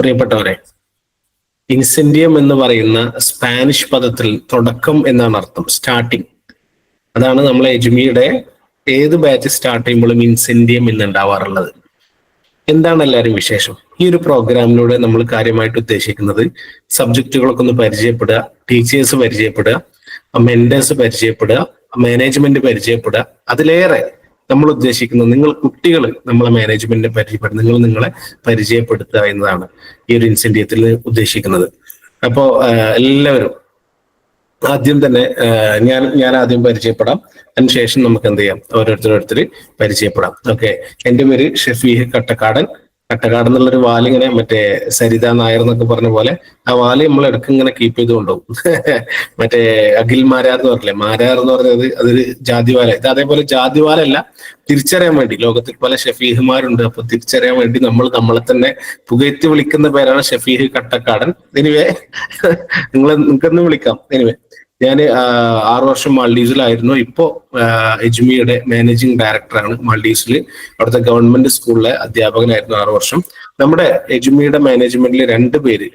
പ്രിയപ്പെട്ടവരെ ഇൻസെന്റിയം എന്ന് പറയുന്ന സ്പാനിഷ് പദത്തിൽ തുടക്കം എന്നാണ് അർത്ഥം സ്റ്റാർട്ടിങ് അതാണ് നമ്മൾ എജുമിയുടെ ഏത് ബാച്ച് സ്റ്റാർട്ട് ചെയ്യുമ്പോഴും എന്ന് ഉണ്ടാവാറുള്ളത് എന്താണ് എല്ലാവരും വിശേഷം? ഈ ഒരു പ്രോഗ്രാമിലൂടെ നമ്മൾ കാര്യമായിട്ട് ഉദ്ദേശിക്കുന്നത് സബ്ജക്റ്റുകളൊക്കെ ഒന്ന് പരിചയപ്പെടുക ടീച്ചേഴ്സ് പരിചയപ്പെടുക മെന്റേഴ്സ് പരിചയപ്പെടുക മാനേജ്മെന്റ് പരിചയപ്പെടുക അതിലേറെ നമ്മൾ ഉദ്ദേശിക്കുന്നത് നിങ്ങൾ കുട്ടികൾ നമ്മളെ മാനേജ്മെന്റിനെ പരിചയപ്പെടുക നിങ്ങൾ നിങ്ങളെ പരിചയപ്പെടുത്തുക എന്നതാണ് ഈ ഒരു ഇൻസെന്റീവത്തിൽ ഉദ്ദേശിക്കുന്നത്. അപ്പോ എല്ലാവരും ആദ്യം തന്നെ ഞാൻ ഞാൻ ആദ്യം പരിചയപ്പെടാം. അതിനുശേഷം നമുക്ക് എന്ത് ചെയ്യാം? ഓരോരുത്തരോരുത്തർ പരിചയപ്പെടാം. ഓക്കെ. എന്റെ പേര് ഷഫീഹ് കട്ടക്കാടൻ. കട്ടക്കാട് എന്നുള്ളൊരു വാലിങ്ങനെ മറ്റേ സരിത നായർ എന്നൊക്കെ പറഞ്ഞ പോലെ ആ വാൽ നമ്മൾ ഇടയ്ക്ക് ഇങ്ങനെ കീപ്പ് ചെയ്ത് മറ്റേ അഖിൽ മാരാർ എന്ന് പറഞ്ഞില്ലേ? മാരാർ എന്ന് പറഞ്ഞത് അതൊരു ജാതിവാല. ഇത് അതേപോലെ ജാതിവാലല്ല തിരിച്ചറിയാൻ വേണ്ടി. ലോകത്തിൽ പല ഷഫീഹുമാരുണ്ട്. അപ്പൊ തിരിച്ചറിയാൻ വേണ്ടി നമ്മൾ നമ്മളെ തന്നെ പുകയത്തി വിളിക്കുന്ന പേരാണ് ഷഫീഹ് കട്ടക്കാടൻ. എനിവേ നിങ്ങൾ നിങ്ങൾക്കൊന്ന് വിളിക്കാം. എനിവേ ഞാൻ ആറു വർഷം മാൾഡീവ്സിലായിരുന്നു. ഇപ്പോ എജ്മിയുടെ മാനേജിങ് ഡയറക്ടറാണ് മാൾഡീവ്സിൽ അവിടുത്തെ ഗവൺമെന്റ് സ്കൂളിലെ അധ്യാപകനായിരുന്നു ആറു വർഷം. നമ്മുടെ എജ്മിയുടെ മാനേജ്മെന്റിൽ രണ്ട് പേര്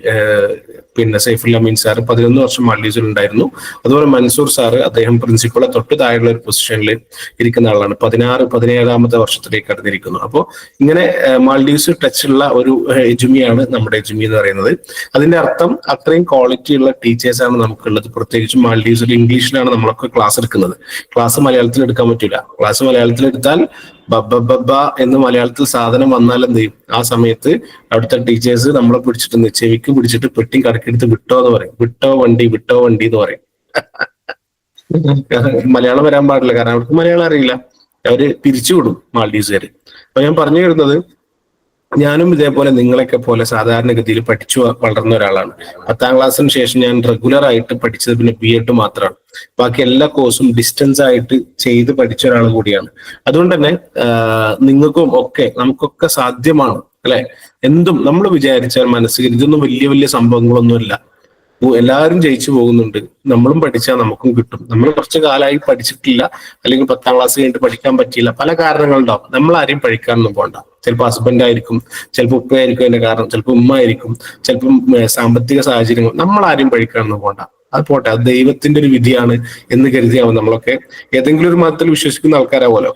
പിന്നെ സൈഫുൽ അമീൻ സാർ പതിനൊന്ന് വർഷം മാൾഡീവ്സിൽ ഉണ്ടായിരുന്നു അതുപോലെ മൻസൂർ സാറ് അദ്ദേഹം പ്രിൻസിപ്പളെ തൊട്ട് താഴെയുള്ള ഒരു പൊസിഷനിൽ ഇരിക്കുന്ന ആളാണ്. പതിനാറ് പതിനേഴാമത്തെ വർഷത്തിലേക്ക് കടന്നിരിക്കുന്നു. അപ്പോൾ ഇങ്ങനെ ആഹ് ടച്ച് ഉള്ള ഒരു എജുമിയാണ് നമ്മുടെ എജുമി എന്ന് പറയുന്നത്. അതിന്റെ അർത്ഥം അത്രയും ടീച്ചേഴ്സ് ആണ് നമുക്കുള്ളത്. പ്രത്യേകിച്ച് മാൾഡീവ്സിൽ ഇംഗ്ലീഷിലാണ് നമ്മളൊക്കെ ക്ലാസ് എടുക്കുന്നത്. ക്ലാസ് മലയാളത്തിൽ എടുക്കാൻ പറ്റില്ല ക്ലാസ് മലയാളത്തിൽ എടുത്താൽ ബബ്ബ എന്ന് മലയാളത്തിൽ സാധനം വന്നാൽ എന്ത് ചെയ്യും? ആ സമയത്ത് അവിടുത്തെ ടീച്ചേഴ്സ് നമ്മളെ പിടിച്ചിട്ട് ചെവിക്ക് പിടിച്ചിട്ട് പെട്ടി കടക്കെടുത്ത് വിട്ടോ എന്ന് പറയും. വിട്ടോ വണ്ടി വിട്ടോ വണ്ടി എന്ന് പറയും. മലയാളം വരാൻ പാടില്ല. കാരണം അവർക്ക് മലയാളം അറിയില്ല. അവർ തിരിച്ചു വിടും മാൾഡീവ്സുകാര്. അപ്പൊ ഞാൻ പറഞ്ഞു വരുന്നത് ഞാനും ഇതേപോലെ നിങ്ങളെയൊക്കെ പോലെ സാധാരണഗതിയിൽ പഠിച്ചു വളർന്ന ഒരാളാണ്. പത്താം ക്ലാസ്സിന് ശേഷം ഞാൻ റെഗുലർ ആയിട്ട് പഠിച്ചത് പിന്നെ ബി എഡ് മാത്രമാണ് ബാക്കി എല്ലാ കോഴ്സും ഡിസ്റ്റൻസ് ആയിട്ട് ചെയ്ത് പഠിച്ച ഒരാൾ കൂടിയാണ്. അതുകൊണ്ട് തന്നെ നിങ്ങൾക്കും ഒക്കെ നമുക്കൊക്കെ സാധ്യമാണ് അല്ലെ? എന്തും നമ്മൾ വിചാരിച്ചാൽ മനസ്സിൽ ഇതൊന്നും വലിയ വലിയ സംഭവങ്ങളൊന്നുമില്ല. എല്ലാവരും ജയിച്ചു പോകുന്നുണ്ട്. നമ്മളും പഠിച്ചാൽ നമുക്കും കിട്ടും. നമ്മൾ കുറച്ച് കാലമായി പഠിച്ചിട്ടില്ല. അല്ലെങ്കിൽ പത്താം ക്ലാസ് കഴിഞ്ഞിട്ട് പഠിക്കാൻ പറ്റിയില്ല. പല കാരണങ്ങളുണ്ടാവും. നമ്മൾ ആരെയും പഠിക്കാനൊന്നും പോണ്ട. ചിലപ്പോൾ ഹസ്ബൻഡ് ആയിരിക്കും ചിലപ്പോൾ ഉപ്പയായിരിക്കും അതിന്റെ കാരണം ചിലപ്പോൾ ഉമ്മ ആയിരിക്കും ചിലപ്പം സാമ്പത്തിക സാഹചര്യങ്ങൾ നമ്മൾ ആരും പഠിക്കാനൊന്നും പോണ്ട. അത് പോട്ടെ അത് ദൈവത്തിന്റെ ഒരു വിധിയാണ് എന്ന് കരുതിയാവും നമ്മളൊക്കെ. ഏതെങ്കിലും ഒരു മതത്തിൽ വിശ്വസിക്കുന്ന ആൾക്കാരാവുമല്ലോ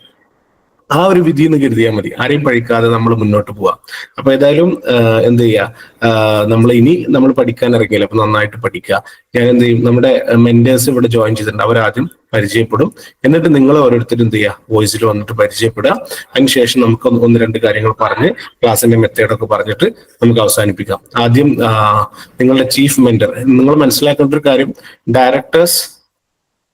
ആ ഒരു വിധി എന്ന് കരുതിയാൽ മതി. ആരെയും പഴിക്കാതെ നമ്മൾ മുന്നോട്ട് പോവാം. അപ്പൊ ഏതായാലും എന്ത് ചെയ്യുക നമ്മൾ ഇനി നമ്മൾ പഠിക്കാൻ ഇറങ്ങിയില്ല അപ്പൊ നന്നായിട്ട് പഠിക്കുക. ഞാൻ എന്ത് ചെയ്യും? നമ്മുടെ മെന്റേഴ്സ് ഇവിടെ ജോയിൻ ചെയ്തിട്ടുണ്ട്. അവരാദ്യം പരിചയപ്പെടും. എന്നിട്ട് നിങ്ങൾ ഓരോരുത്തരും എന്ത് ചെയ്യുക വോയിസിൽ വന്നിട്ട് പരിചയപ്പെടുക. അതിനുശേഷം നമുക്ക് ഒന്ന് രണ്ട് കാര്യങ്ങൾ പറഞ്ഞ് ക്ലാസ്സിന്റെ മെത്തേഡൊക്കെ പറഞ്ഞിട്ട് നമുക്ക് അവസാനിപ്പിക്കാം. ആദ്യം നിങ്ങളുടെ ചീഫ് മെന്റർ നിങ്ങൾ മനസ്സിലാക്കേണ്ട ഒരു കാര്യം ഡയറക്ടേഴ്സ്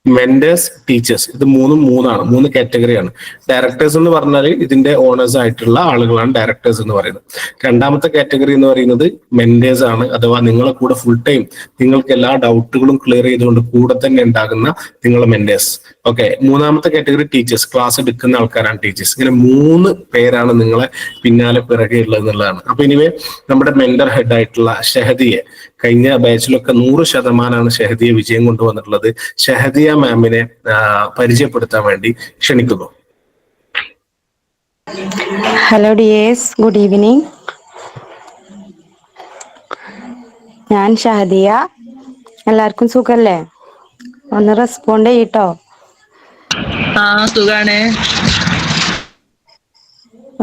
മെന്റേഴ്സ് ടീച്ചേഴ്സ് ഇത് മൂന്നും മൂന്നാണ് മൂന്ന് കാറ്റഗറിയാണ് ഡയറക്ടേഴ്സ് എന്ന് പറഞ്ഞാൽ ഇതിന്റെ ഓണേഴ്സ് ആയിട്ടുള്ള ആളുകളാണ് ഡയറക്ടേഴ്സ് എന്ന് പറയുന്നത്. രണ്ടാമത്തെ കാറ്റഗറി എന്ന് പറയുന്നത് മെന്റേഴ്സ് ആണ്. അഥവാ നിങ്ങളെ കൂടെ ഫുൾ ടൈം നിങ്ങൾക്ക് എല്ലാ ഡൗട്ടുകളും ക്ലിയർ ചെയ്തുകൊണ്ട് കൂടെ തന്നെ ഉണ്ടാകുന്ന നിങ്ങളെ മെന്റേഴ്സ് ഓക്കെ മൂന്നാമത്തെ കാറ്റഗറി ടീച്ചേഴ്സ് ക്ലാസ് എടുക്കുന്ന ആൾക്കാരാണ് ടീച്ചേഴ്സ് ഇങ്ങനെ മൂന്ന് പേരാണ് നിങ്ങളെ പിന്നാലെ പിറകെ ഉള്ളത് എന്നുള്ളതാണ്. അപ്പൊ ഇനിവേ നമ്മുടെ മെന്റർ ഹെഡ് ആയിട്ടുള്ള ഷഹദിയെ കഴിഞ്ഞ ബാച്ചിലൊക്കെ നൂറ് ശതമാനമാണ് ഷഹദിയ വിജയം കൊണ്ടുവന്നിട്ടുള്ളത്. ഷഹദിയ മാമിനെ പരിചയപ്പെടുത്താൻ വേണ്ടി ക്ഷണിക്കുന്നു. ഹലോ ഡിയേഴ്സ് ഗുഡ് ഈവനിങ് ഞാൻ ഷഹദിയ. എല്ലാവർക്കും സുഖല്ലേ? ഒന്ന് റെസ്പോണ്ട് ചെയ്യട്ടോ. ആ സുഖാണ്.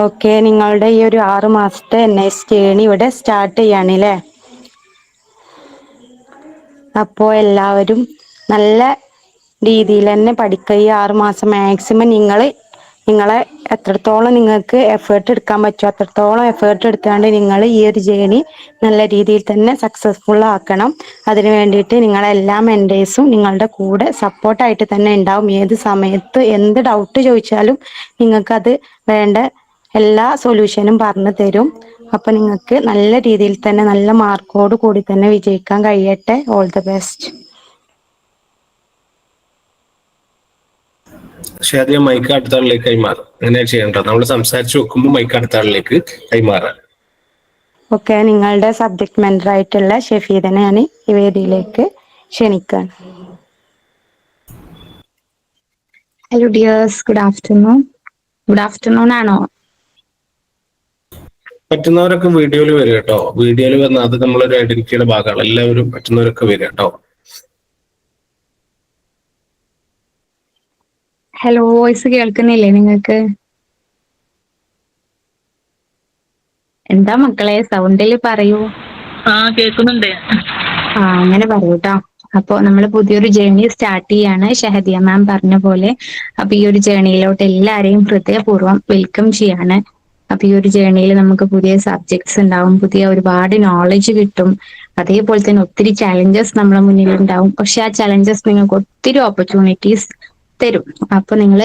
ഓക്കെ നിങ്ങളുടെ ഈ ഒരു ആറ് മാസത്തെ എൻ എസ് ജേണി ഇവിടെ സ്റ്റാർട്ട് ചെയ്യാണല്ലേ അപ്പോൾ എല്ലാവരും നല്ല രീതിയിൽ തന്നെ പഠിക്കുക. ഈ ആറ് മാസം മാക്സിമം നിങ്ങൾ നിങ്ങളെ എത്രത്തോളം നിങ്ങൾക്ക് എഫേർട്ട് എടുക്കാൻ പറ്റുമോ അത്രത്തോളം എഫേർട്ട് എടുത്താണ്ട് നിങ്ങൾ ഈ ഒരു ജേണി നല്ല രീതിയിൽ തന്നെ സക്സസ്ഫുൾ ആക്കണം. അതിനു വേണ്ടിയിട്ട് നിങ്ങളെല്ലാ മെന്റേഴ്സും നിങ്ങളുടെ കൂടെ സപ്പോർട്ടായിട്ട് തന്നെ ഉണ്ടാവും. ഏത് സമയത്ത് എന്ത് ഡൗട്ട് ചോദിച്ചാലും നിങ്ങൾക്കത് വേണ്ട എല്ലാ സൊല്യൂഷനും പറഞ്ഞു തരും. അപ്പൊ നിങ്ങൾക്ക് നല്ല രീതിയിൽ തന്നെ നല്ല മാർക്കോട് കൂടി തന്നെ വിജയിക്കാൻ കഴിയട്ടെ. All the best Shahadiya mike അടുത്ത ആളിലേക്ക് കൈമാറും. അങ്ങനെ ചെയ്യേണ്ടത്? നമ്മൾ സംസാരിച്ച് വെക്കുമ്പോൾ മൈക്ക് അടുത്ത ആളിലേക്ക് കൈമാറാം. ഓക്കെ നിങ്ങളുടെ സബ്ജക്ട് മെന്റർ ആയിട്ടുള്ള ഷെഫീദനെ ഞാൻ ഈ വേദിയിലേക്ക് ക്ഷണിക്കാൻ. Hello dears good afternoon good afternoon ആണോ? പറ്റുന്നവരൊക്കെ വീഡിയോയിൽ വരും കേട്ടോ. വീഡിയോയിൽ വന്ന അത് നമ്മളൊരു ഐഡന്റിറ്റിയുടെ ഭാഗമാണ്. എല്ലാവരും പറ്റുന്നവരൊക്കെ വരും കേട്ടോ. ഹലോ വോയിസ് കേൾക്കുന്നില്ലേ നിങ്ങൾക്ക്? എന്താ മക്കളെ സൗണ്ടിൽ പറയൂ. ആ കേൾക്കുന്നുണ്ട്. ആ അങ്ങനെ പറയൂട്ടോ അപ്പോ നമ്മൾ പുതിയൊരു ജേണി സ്റ്റാർട്ട് ചെയ്യാണ്. ഷഹദിയ മാം പറഞ്ഞ പോലെ. അപ്പൊ ഈ ഒരു ജേണിയിലോട്ട് എല്ലാരെയും ഹൃദയപൂർവം വെൽക്കം ചെയ്യാണ്. അപ്പൊ ഈ ഒരു ജേണിയിൽ നമുക്ക് പുതിയ സബ്ജക്ട്സ് ഉണ്ടാവും പുതിയ ഒരുപാട് നോളജ് കിട്ടും. അതേപോലെ തന്നെ ഒത്തിരി ചലഞ്ചസ് നമ്മുടെ മുന്നിൽ ഉണ്ടാവും. പക്ഷെ ആ ചലഞ്ചസ് നിങ്ങൾക്ക് ഒത്തിരി ഓപ്പർച്യൂണിറ്റീസ് തരും. അപ്പൊ നിങ്ങൾ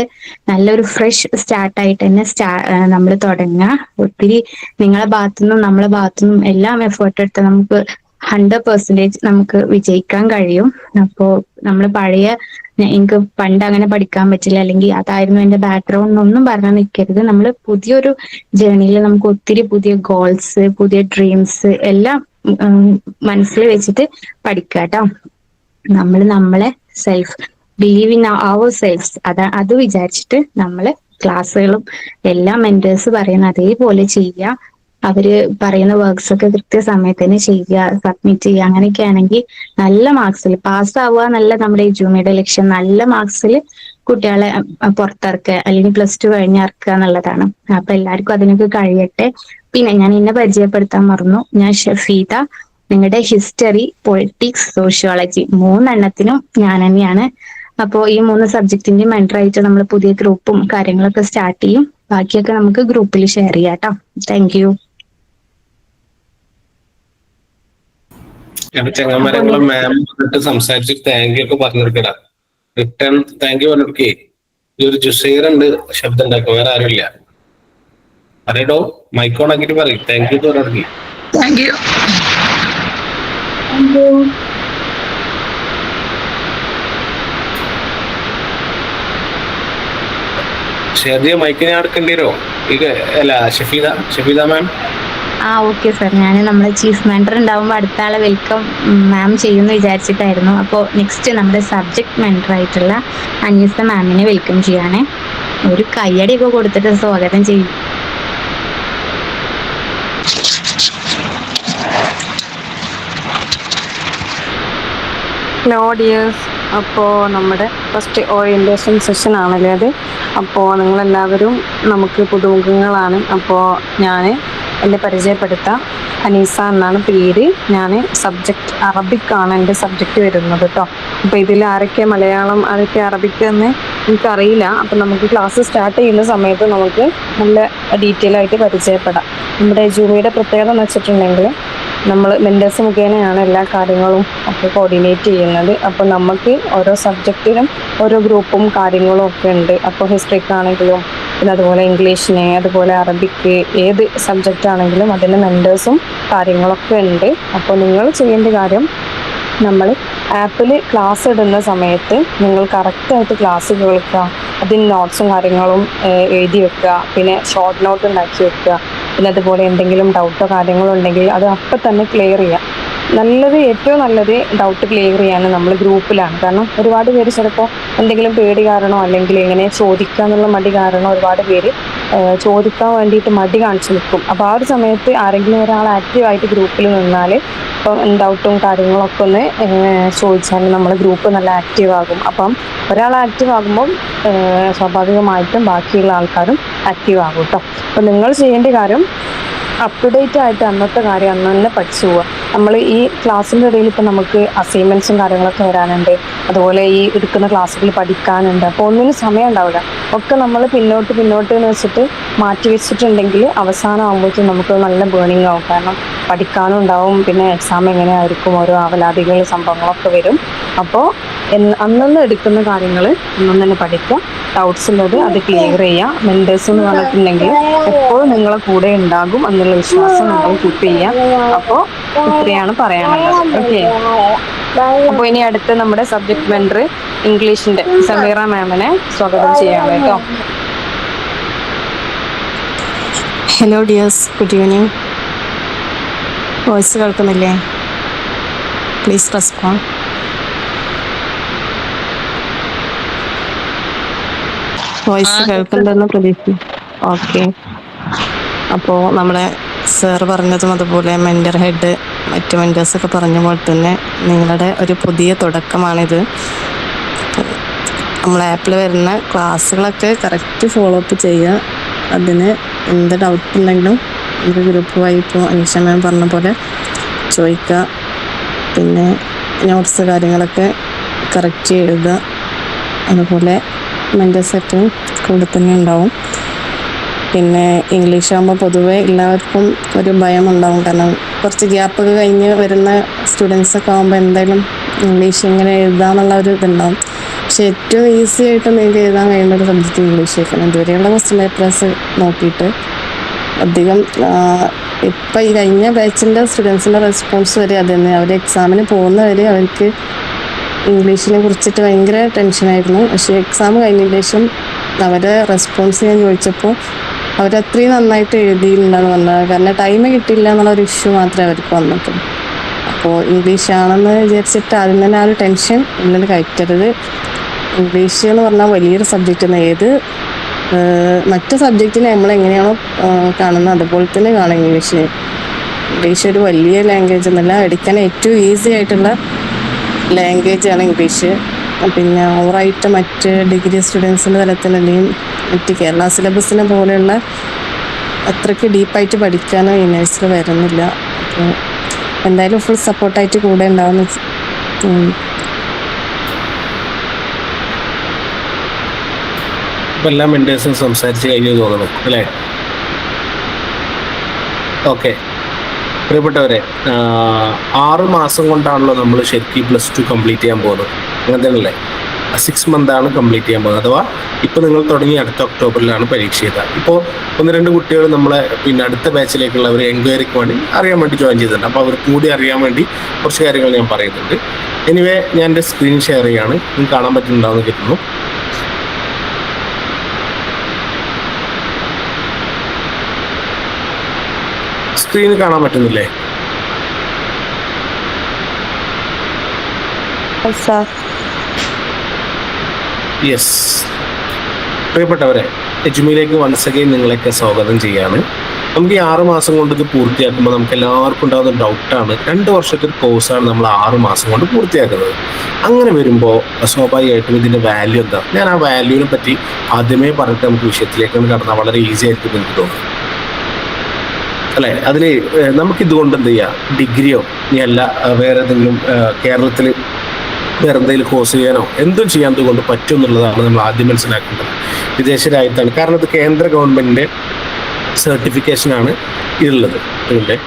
നല്ലൊരു ഫ്രഷ് സ്റ്റാർട്ട് ആയിട്ട് തന്നെ സ്റ്റാ നമ്മൾ തുടങ്ങുക. ഒത്തിരി നിങ്ങളെ ഭാഗത്തുനിന്നും നമ്മളെ ഭാഗത്തുനിന്നും എല്ലാം എഫേർട്ട് എടുത്ത് നമുക്ക് ഹൺഡ്രഡ് പെർസെന്റേജ് നമുക്ക് വിജയിക്കാൻ കഴിയും. അപ്പോ നമ്മൾ പഴയ എനിക്ക് പണ്ട് അങ്ങനെ പഠിക്കാൻ പറ്റില്ല അല്ലെങ്കിൽ അതായിരുന്നു എന്റെ ബാക്ക്ഗ്രൗണ്ട് എന്നൊന്നും പറഞ്ഞു നിൽക്കരുത് നമ്മൾ പുതിയൊരു ജേണിയിൽ നമുക്ക് ഒത്തിരി പുതിയ ഗോൾസ് പുതിയ ഡ്രീംസ് എല്ലാം മനസ്സിൽ വെച്ചിട്ട് പഠിക്കുക കേട്ടോ നമ്മൾ നമ്മളെ self believe in our self അതാ അത് വിചാരിച്ചിട്ട് നമ്മൾ ക്ലാസ്സുകളും എല്ലാ മെന്റേഴ്സ് പറയുന്ന അതേപോലെ ചെയ്യുക അവർ പറയുന്ന വർക്ക്സ് ഒക്കെ കൃത്യസമയത്ത് തന്നെ ചെയ്യുക സബ്മിറ്റ് ചെയ്യുക അങ്ങനെയൊക്കെ ആണെങ്കിൽ നല്ല മാർക്സിൽ പാസ് ആവുക എന്നല്ല നമ്മുടെ ഈ ജൂമിയുടെ ലക്ഷ്യം. നല്ല മാർക്സിൽ കുട്ടികളെ പുറത്തിറക്കുക അല്ലെങ്കിൽ പ്ലസ് ടു കഴിഞ്ഞിറക്കുക എന്നുള്ളതാണ്. അപ്പൊ എല്ലാവർക്കും അതിനൊക്കെ കഴിയട്ടെ. പിന്നെ ഞാൻ ഇന്നെ പരിചയപ്പെടുത്താൻ മറന്നു. ഞാൻ ഷഫീദ. നിങ്ങളുടെ ഹിസ്റ്ററി പൊളിറ്റിക്സ് സോഷ്യോളജി മൂന്നെണ്ണത്തിനും ഞാൻ തന്നെയാണ്. അപ്പോൾ ഈ മൂന്ന് സബ്ജക്റ്റിന്റെയും മെന്ററായിട്ട് നമ്മൾ പുതിയ ഗ്രൂപ്പും കാര്യങ്ങളൊക്കെ സ്റ്റാർട്ട് ചെയ്യും. ബാക്കിയൊക്കെ നമുക്ക് ഗ്രൂപ്പിൽ ഷെയർ ചെയ്യാം കേട്ടോ താങ്ക് ചങ്ങന്മാരെ മാം വന്നിട്ട് സംസാരിച്ച് താങ്ക് യു ഒക്കെ പറഞ്ഞെടുക്കടാ റിട്ടേൺ താങ്ക് യു പറഞ്ഞെടുക്കേ ഈ ഒരു ജുസൈർ ഉണ്ട് ശബ്ദം ഉണ്ടാക്കുക വേറെ ആരുമില്ല പറയടോ മൈക്കോൺ ആക്കിട്ട് പറയും. താങ്ക് യു പറഞ്ഞെടുക്കി താങ്ക് യു ഷെറിയ മൈക്കിനെ അടുക്കേണ്ടി വരുമോ ഇത് അല്ല ഷഫീദ ഷഫീദ മാം ആ ഓക്കെ സർ ഞാൻ നമ്മുടെ ചീഫ് മെൻഡർ ഉണ്ടാവുമ്പോൾ അടുത്ത ആളെ വെൽക്കം മാം ചെയ്യുമെന്ന് വിചാരിച്ചിട്ടായിരുന്നു. അപ്പോൾ നെക്സ്റ്റ് നമ്മുടെ സബ്ജക്ട് മെന്റർ ആയിട്ടുള്ള അനീസ മാമിനെ വെൽക്കം ചെയ്യാണേ ഒരു കയ്യടിയൊക്കെ കൊടുത്തിട്ട് സ്വാഗതം ചെയ്യും. ഹലോ ഡിയേഴ്സ് അപ്പോൾ നമ്മുടെ ഫസ്റ്റ് ഓറിയന്റേഷൻ സെഷൻ ആണല്ലേ അത്? അപ്പോൾ നിങ്ങളെല്ലാവരും നമുക്ക് പുതുമുഖങ്ങളാണ്. അപ്പോൾ ഞാൻ എന്നെ പരിചയപ്പെടുത്താം. അനീസ എന്നാണ് പേര്. ഞാൻ സബ്ജക്റ്റ് അറബിക് ആണ് എന്റെ സബ്ജക്റ്റ് വരുന്നത് കേട്ടോ അപ്പോൾ ഇതിൽ ആരൊക്കെ മലയാളം ആരൊക്കെ അറബിക് എന്ന് എനിക്കറിയില്ല. അപ്പം നമുക്ക് ക്ലാസ് സ്റ്റാർട്ട് ചെയ്യുന്ന സമയത്ത് നമുക്ക് നല്ല ഡീറ്റെയിൽ ആയിട്ട് പരിചയപ്പെടാം. നമ്മുടെ ജൂമിയുടെ പ്രത്യേകത എന്ന് വെച്ചിട്ടുണ്ടെങ്കിൽ നമ്മൾ മെന്റേഴ്സ് മുഖേനയാണ് എല്ലാ കാര്യങ്ങളും ഒക്കെ കോർഡിനേറ്റ് ചെയ്യുന്നത്. അപ്പോൾ നമുക്ക് ഓരോ സബ്ജക്റ്റിനും ഓരോ ഗ്രൂപ്പും കാര്യങ്ങളും ഒക്കെ ഉണ്ട്. അപ്പോൾ ഹിസ്റ്ററിക്കാണെങ്കിലും പിന്നെ അതുപോലെ ഇംഗ്ലീഷിന് അതുപോലെ അറബിക്ക് ഏത് സബ്ജക്റ്റ് ആണെങ്കിലും അതിന് മെന്റേഴ്സും കാര്യങ്ങളൊക്കെ ഉണ്ട്. അപ്പോൾ നിങ്ങൾ ചെയ്യേണ്ട കാര്യം നമ്മൾ ആപ്പിൽ ക്ലാസ് ഇടുന്ന സമയത്ത് നിങ്ങൾ കറക്റ്റായിട്ട് ക്ലാസ് കേൾക്കുക. അതിന് നോട്ട്സും കാര്യങ്ങളും എഴുതി വെക്കുക. പിന്നെ ഷോർട്ട് നോട്ട് ഉണ്ടാക്കി വെക്കുക. പിന്നെ അതുപോലെ എന്തെങ്കിലും ഡൗട്ടോ കാര്യങ്ങളോ ഉണ്ടെങ്കിൽ അത് അപ്പം തന്നെ ക്ലിയർ ചെയ്യുക. നല്ലത് ഏറ്റവും നല്ലത് ഡൗട്ട് ക്ലിയർ ചെയ്യാൻ നമ്മൾ ഗ്രൂപ്പിലാണ്. കാരണം ഒരുപാട് പേര് ചിലപ്പോൾ എന്തെങ്കിലും പേടി കാരണോ അല്ലെങ്കിൽ എങ്ങനെ ചോദിക്കുക എന്നുള്ള മടി കാരണോ ഒരുപാട് പേര് ചോദിക്കാൻ വേണ്ടിയിട്ട് മടി കാണിച്ചു നിൽക്കും. അപ്പോൾ ആ ഒരു സമയത്ത് ആരെങ്കിലും ഒരാൾ ആക്റ്റീവായിട്ട് ഗ്രൂപ്പിൽ നിന്നാൽ ഇപ്പം ഡൗട്ടും കാര്യങ്ങളൊക്കെ ഒന്ന് ചോദിച്ചാൽ നമ്മൾ ഗ്രൂപ്പ് നല്ല ആക്റ്റീവ് ആകും. അപ്പം ഒരാൾ ആക്റ്റീവ് ആകുമ്പോൾ സ്വാഭാവികമായിട്ടും ബാക്കിയുള്ള ആൾക്കാരും ആക്റ്റീവ് ആകും കേട്ടോ അപ്പം നിങ്ങൾ ചെയ്യേണ്ട കാര്യം അപ്ഡേറ്റ് ആയിട്ട് അന്നത്തെ കാര്യം അന്ന് തന്നെ പഠിച്ചു പോവുക. നമ്മൾ ഈ ക്ലാസ്സിന്റെ ഇടയിൽ ഇപ്പം നമുക്ക് അസൈൻമെന്റ്സും കാര്യങ്ങളൊക്കെ വരാനുണ്ട്. അതുപോലെ ഈ എടുക്കുന്ന ക്ലാസ്സുകൾ പഠിക്കാനുണ്ട്. അപ്പോൾ ഒന്നിനും സമയം ഉണ്ടാവില്ല. ഒക്കെ നമ്മൾ പിന്നോട്ട് പിന്നോട്ട് എന്ന് വെച്ചിട്ട് മാറ്റി വെച്ചിട്ടുണ്ടെങ്കിൽ അവസാനം ആകുമ്പോഴത്തേക്കും നമുക്ക് നല്ല ബേണിംഗ് ആവും. കാരണം പഠിക്കാനും ഉണ്ടാവും. പിന്നെ എക്സാം എങ്ങനെയായിരിക്കും? ഓരോ ആവലാതികൾ സംഭവങ്ങളൊക്കെ വരും. അപ്പോൾ അന്നന്ന് എടുക്കുന്ന കാര്യങ്ങൾ അന്നന്നെ തന്നെ പഠിക്കുക. ഡൗട്ട്സ് ഉള്ളത് അത് ക്ലിയർ ചെയ്യാം. മെന്റേഴ്സ് എന്ന് പറഞ്ഞിട്ടുണ്ടെങ്കിൽ എപ്പോഴും നിങ്ങളെ കൂടെ ഉണ്ടാകും എന്നുള്ള വിശ്വാസം നിങ്ങൾ കീപ്പ് ചെയ്യാം. അപ്പോൾ ഇത്രയാണ് പറയാനുള്ളത്. ഓക്കെ അപ്പോൾ ഇനി അടുത്ത നമ്മുടെ സബ്ജക്ട് മെന്റർ ഇംഗ്ലീഷിന്റെ സമീറ മാമിനെ സ്വാഗതം ചെയ്യാം കേട്ടോ. Hello dears good evening voice കേൾക്കുന്നില്ലേ? പ്ലീസ് റെസ്പോണ്ട് വോയിസ് കേൾക്കുന്നുണ്ടെന്ന് പ്രതീക്ഷിക്കുന്നു ഓക്കെ. അപ്പോൾ നമ്മുടെ സാർ പറഞ്ഞതും അതുപോലെ മെന്റർ ഹെഡ് മറ്റ് മെന്റേഴ്സൊക്കെ പറഞ്ഞ പോലെ തന്നെ നിങ്ങളുടെ ഒരു പുതിയ തുടക്കമാണിത്. നമ്മൾ ആപ്പിൽ വരുന്ന ക്ലാസ്സുകളൊക്കെ കറക്റ്റ് ഫോളോ അപ്പ് ചെയ്യുക. അതിന് എന്ത് ഡൗട്ട് ഉണ്ടെങ്കിലും ഒരു ഗ്രൂപ്പ് വഴി ഇപ്പോൾ അനീഷ മാം പറഞ്ഞ പോലെ ചോദിക്കുക. പിന്നെ നോട്ട്സ് കാര്യങ്ങളൊക്കെ കറക്റ്റ് എഴുതുക. അതുപോലെ മെന്റേഴ്സൊക്കെ കൂടെ തന്നെ ഉണ്ടാവും. പിന്നെ ഇംഗ്ലീഷ് ആകുമ്പോൾ പൊതുവെ എല്ലാവർക്കും ഒരു ഭയം ഉണ്ടാവും. കാരണം കുറച്ച് ഗ്യാപ്പ് കഴിഞ്ഞ് വരുന്ന സ്റ്റുഡൻസൊക്കെ ആകുമ്പോൾ എന്തായാലും ഇംഗ്ലീഷ് ഇങ്ങനെ എഴുതാമെന്നുള്ള ഒരു ഇതുണ്ടാവും. പക്ഷെ ഏറ്റവും ഈസി ആയിട്ട് നിങ്ങൾക്ക് എഴുതാൻ കഴിയുന്ന ഒരു സബ്ജക്റ്റ് ഇംഗ്ലീഷ് ആയിരിക്കണം. ഇതുവരെയുള്ള ക്വസ്റ്റ്യൻ പേപ്പേഴ്സ് നോക്കിയിട്ട് അധികം ഇപ്പം ഈ കഴിഞ്ഞ ബാച്ചിന്റെ സ്റ്റുഡൻസിന്റെ റെസ്പോൺസ് വരെ അത് തന്നെ. അവർ എക്സാമിന് പോകുന്നവരെ അവർക്ക് ഇംഗ്ലീഷിനെ കുറിച്ചിട്ട് ഭയങ്കര ടെൻഷനായിരുന്നു പക്ഷേ എക്സാം കഴിഞ്ഞതിന് ശേഷം അവരെ റെസ്പോൺസ് ഞാൻ ചോദിച്ചപ്പോൾ അവരത്രയും നന്നായിട്ട് എഴുതിയിട്ടുണ്ടെന്ന് പറഞ്ഞത് കാരണം ടൈം കിട്ടില്ല എന്നുള്ള ഒരു ഇഷ്യൂ മാത്രമേ അവർക്ക് വന്നിട്ടുള്ളൂ. അപ്പോൾ ഇംഗ്ലീഷ് ആണെന്ന് വിചാരിച്ചിട്ട് ആദ്യം തന്നെ ആ ഒരു ടെൻഷൻ ഉള്ളിൽ കയറ്റരുത്. ഇംഗ്ലീഷ് എന്ന് പറഞ്ഞാൽ വലിയൊരു സബ്ജക്റ്റ് ഏത് മറ്റ് സബ്ജക്റ്റിനെ നമ്മൾ എങ്ങനെയാണോ കാണുന്നത് അതുപോലെ തന്നെ കാണാം ഇംഗ്ലീഷിന് ഇംഗ്ലീഷ് ഒരു വലിയ ലാംഗ്വേജ് എന്നല്ല എടുക്കാൻ ഏറ്റവും ഈസി ആയിട്ടുള്ള ലാംഗ്വേജ് ആണ് ഇംഗ്ലീഷ് പിന്നെ ഓവറായിട്ട് മറ്റ് ഡിഗ്രി സ്റ്റുഡൻസിന്റെ തലത്തിൽ അല്ലെങ്കിൽ മറ്റ് കേരള സിലബസിനെ പോലെയുള്ള അത്രയ്ക്ക് ഡീപ്പായിട്ട് പഠിക്കാനോ ഈ നേഴ്സിൽ വരുന്നില്ല. അപ്പോൾ എന്തായാലും ഫുൾ സപ്പോർട്ടായിട്ട് കൂടെ ഉണ്ടാവുന്ന എല്ലാ മെന്റേഴ്സും സംസാരിച്ച് കഴിഞ്ഞു തോന്നുന്നു അല്ലേ? ഓക്കെ പ്രിയപ്പെട്ടവരെ ആറ് മാസം കൊണ്ടാണല്ലോ നമ്മൾ ശരിക്കും പ്ലസ് ടു കംപ്ലീറ്റ് ചെയ്യാൻ പോകുന്നത്. അങ്ങനെ തന്നെയല്ലേ? സിക്സ് മന്ത് ആണ് കംപ്ലീറ്റ് ചെയ്യാൻ പോകുന്നത്. അഥവാ ഇപ്പോൾ നിങ്ങൾ തുടങ്ങി അടുത്ത ഒക്ടോബറിലാണ് പരീക്ഷ ചെയ്തത് ഇപ്പോൾ ഒന്ന് രണ്ട് കുട്ടികൾ നമ്മളെ പിന്നെ അടുത്ത ബാച്ചിലേക്കുള്ള ബാച്ചിലേക്കുള്ളവർ എൻക്വയറിക്ക് വേണ്ടി അറിയാൻ വേണ്ടി ജോയിൻ ചെയ്തിട്ടുണ്ട്. അപ്പോൾ അവർക്ക് കൂടി അറിയാൻ വേണ്ടി കുറച്ച് കാര്യങ്ങൾ ഞാൻ പറയുന്നുണ്ട്. എനിവേ ഞാൻ എന്റെ സ്ക്രീൻ ഷെയർ ചെയ്യാണ്. നിങ്ങൾക്ക് കാണാൻ പറ്റുന്നുണ്ടാവുമെന്ന് കരുതുന്നു. സ്ക്രീൻ കാണാൻ പറ്റുന്നില്ലേ? യെസ് പ്രിയപ്പെട്ടവരെ എജ്മിയിലേക്ക് വൺസ് അഗൈൻ നിങ്ങളെയൊക്കെ സ്വാഗതം ചെയ്യാണ്. നമുക്ക് ഈ ആറ് മാസം കൊണ്ട് ഇത് പൂർത്തിയാക്കുമ്പോൾ നമുക്ക് എല്ലാവർക്കും ഉണ്ടാകുന്ന ഡൗട്ടാണ് രണ്ട് വർഷത്തെ ഒരു കോഴ്സാണ് നമ്മൾ ആറ് മാസം കൊണ്ട് പൂർത്തിയാക്കുന്നത്. അങ്ങനെ വരുമ്പോൾ സ്വാഭാവികമായിട്ടും ഇതിന്റെ വാല്യൂ എന്താ? ഞാൻ ആ വാല്യൂവിനെ പറ്റി ആദ്യമേ പറഞ്ഞിട്ട് നമുക്ക് വിഷയത്തിലേക്ക് കടന്നാൽ വളരെ ഈസി ആയിരിക്കും എനിക്ക് തോന്നുന്നു. അല്ലെ? അതിന് നമുക്ക് ഇതുകൊണ്ട് എന്ത് ചെയ്യാം? ഡിഗ്രിയോ ഇനി അല്ല വേറെ ഏതെങ്കിലും കേരളത്തിൽ വേറെ എന്തെങ്കിലും കോഴ്സ് ചെയ്യാനോ എന്തും ചെയ്യാൻ ഇതുകൊണ്ട് പറ്റും എന്നുള്ളതാണ് നമ്മൾ ആദ്യം മനസ്സിലാക്കേണ്ടത്. വിദേശ രാജ്യത്താണ്. കാരണം ഇത് കേന്ദ്ര ഗവൺമെന്റിന്റെ സർട്ടിഫിക്കേഷൻ ആണ് ഇതുള്ളത് ഇതിന്റെ